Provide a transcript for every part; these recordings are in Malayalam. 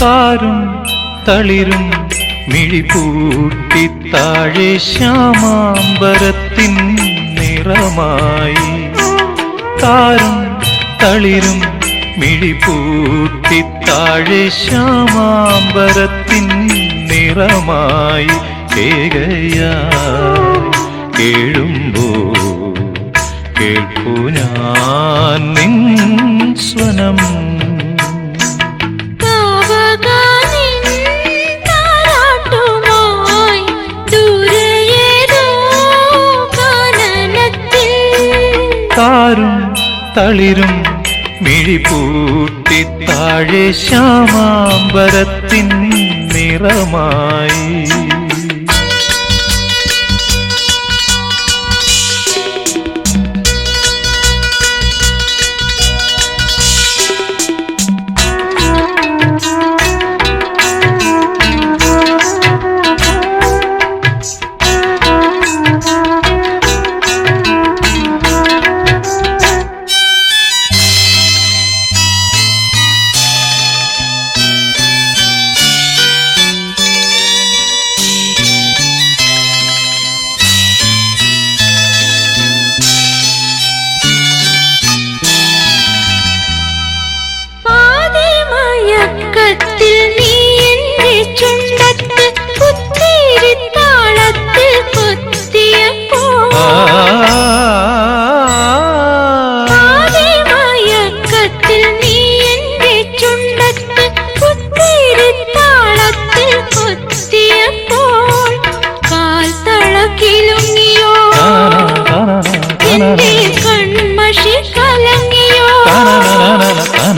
താരും തളിരും മിഴിപൂട്ടി താഴെ ശ്യാമാംബരത്തിൻ നിറമായി. താരും തളിരും മിഴിപൂട്ടി താഴെ ശ്യാമാംബരത്തിൻ നിറമായി. ഏകയായി കേഴുമ്പോ കേൾപ്പു ഞാൻ നിൻ സ്വനം. തളിരും. മിഴിപൂട്ടി താഴെ ശ്യാമാംബരത്തിൻ നിറമായി.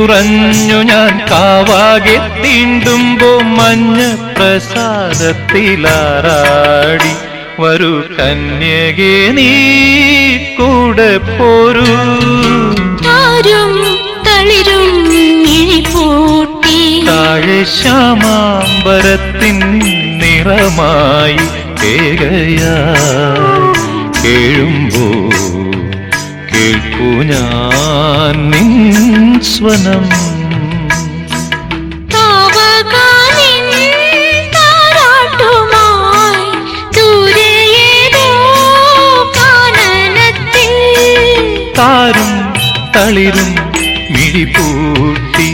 തുള്ളിയുറഞ്ഞു ഞാൻ കാവാകെ തീണ്ടുമ്പോ മഞ്ഞ പ്രസാദത്തിലാറാടി. വരൂ കന്യകെ നീ കൂടെ പോരൂ. ആരും തളിരും മിഴിപൂട്ടി താഴെ ശ്യാമാമ്പരത്തിൻ നിറമായി കേകയാ കേഴുമ്പോ കേൾപ്പു ഞാൻ നിൻ സ്വനം താരും തളിരും മിഴിപ്പൂട്ടി